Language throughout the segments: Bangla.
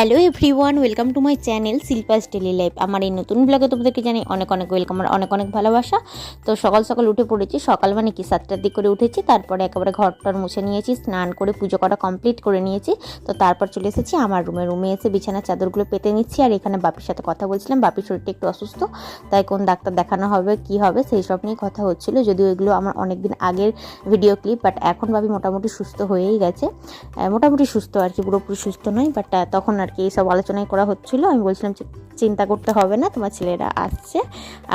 Hello everyone, welcome to my channel Shilpa's daily life. আমার এই নতুন ব্লগে তোমাদেরকে জানি অনেক অনেক ওয়েলকাম আর অনেক অনেক ভালোবাসা। তো সকাল সকাল উঠে পড়েছি, সকাল মানে কি, সাতটার দিক করে উঠেছি, তারপরে একেবারে ঘরটার মুছে নিয়েছি, স্নান করে পুজো করা কমপ্লিট করে নিয়েছি। তো তারপর চলে এসেছি, আমার রুমে রুমে এসে বিছানার চাদরগুলো পেতে নিচ্ছি আর এখানে বাপির সাথে কথা বলছিলাম। বাপির শরীরটা একটু অসুস্থ, তাই কোন ডাক্তার দেখানো হবে, কি হবে, সেই সব নিয়ে কথা হচ্ছিল। যদিও এগুলো আমার অনেক দিন আগের ভিডিও ক্লিপ বাট এখন ভাবি মোটামুটি সুস্থ হয়েই গেছে। মোটামুটি সুস্থ আর কি, পুরোপুরি সুস্থ নয় বাট তখন আর কি এইসব আলোচনাই করা হচ্ছিল। আমি বলছিলাম যে চিন্তা করতে হবে না, তোমার ছেলেরা আসছে।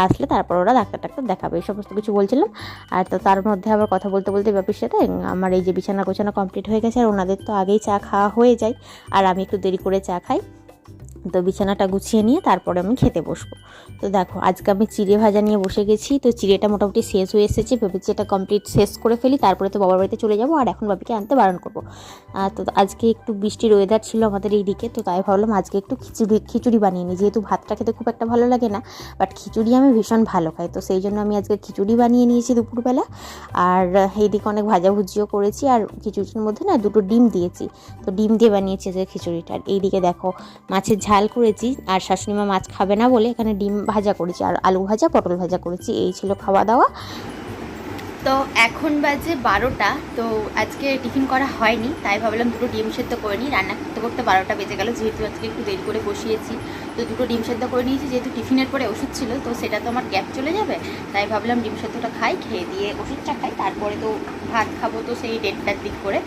আসলে তারপর ওরা ডাক্তার টাক্তার দেখাবে, এই সমস্ত কিছু বলছিলাম। আর তো তার মধ্যে আবার কথা বলতে বলতে ব্যাপার সাথে, আমার এই যে বিছানা গোছানা কমপ্লিট হয়ে গেছে, আর ওনাদের তো আগেই চা খাওয়া হয়ে যায়। আর আমি একটু দেরি করে চা খাই। তো বিছানাটা গুছিয়ে নিয়ে তারপরে আমি খেতে বসবো। তো দেখো, আজকে আমি চিড়ে ভাজা নিয়ে বসে গেছি। তো চিড়েটা মোটামুটি শেষ হয়ে এসেছে। ভেবেছি এটা কমপ্লিট শেষ করে ফেলি, তারপরে তো বাবার বাড়িতে চলে যাব। আর এখন বাবিকে আনতে বারণ করব। তো আজকে একটু বৃষ্টির ওয়েদার ছিল আমাদের এই দিকে তো তাই ভাবলাম আজকে একটু খিচুড়ি খিচুড়ি বানিয়ে নিই। যেহেতু ভাতটা খেতে খুব একটা ভালো লাগে না বাট খিচুড়ি আমি ভীষণ ভালো খাই। তো সেই জন্য আমি আজকে খিচুড়ি বানিয়ে নিয়েছি দুপুরবেলা। আর এইদিকে অনেক ভাজাভুজিও করেছি। আর খিচুড়ির মধ্যে না দুটো ডিম দিয়েছি। তো ডিম দিয়ে বানিয়েছি আজকে খিচুড়িটা। আর এইদিকে দেখো, মাছের ঝাল করেছি আর শাশুড়ি মা মাছ খাবে না বলে এখানে ডিম ভাজা করেছি আর আলু ভাজা, পটল ভাজা করেছি। এই ছিল খাওয়া দাওয়া তো এখন বাজে বারোটা, তো আজকে টিফিন করা হয়নি, তাই ভাবলাম দুটো ডিম সেদ্ধ করে নিই। রান্না করতে করতে বারোটা বেজে গেল, যেহেতু আজকে একটু দেরি করে বসিয়েছি। তো দুটো ডিম সেদ্ধ করে নিয়েছি, যেহেতু টিফিনের পরে ওষুধ ছিল, তো সেটা তো আমার গ্যাপ চলে যাবে। তাই ভাবলাম ডিম সেদ্ধটা খাই, খেয়ে দিয়ে ওষুধটা খাই। তারপরে তো ভাত খাব তো সেই দেড়টার দিক করে।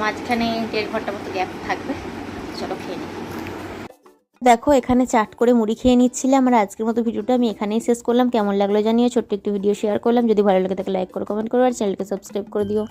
মাঝখানে দেড় ঘণ্টা মতো গ্যাপ থাকবে, চলো খেয়ে নিই। দেখো, এখানে চাট করে মুড়ি খেয়ে নিচ্ছিলাম আর আজকের মতো ভিডিওটা আমি এখানেই শেষ করলাম। কেমন লাগল জানিয়ে ছোট্ট একটি ভিডিও শেয়ার করলাম। যদি ভালো লাগে তাকে লাইক করো কমেন্ট করো আর চ্যানেলকে সাবস্ক্রাইব করে দিও।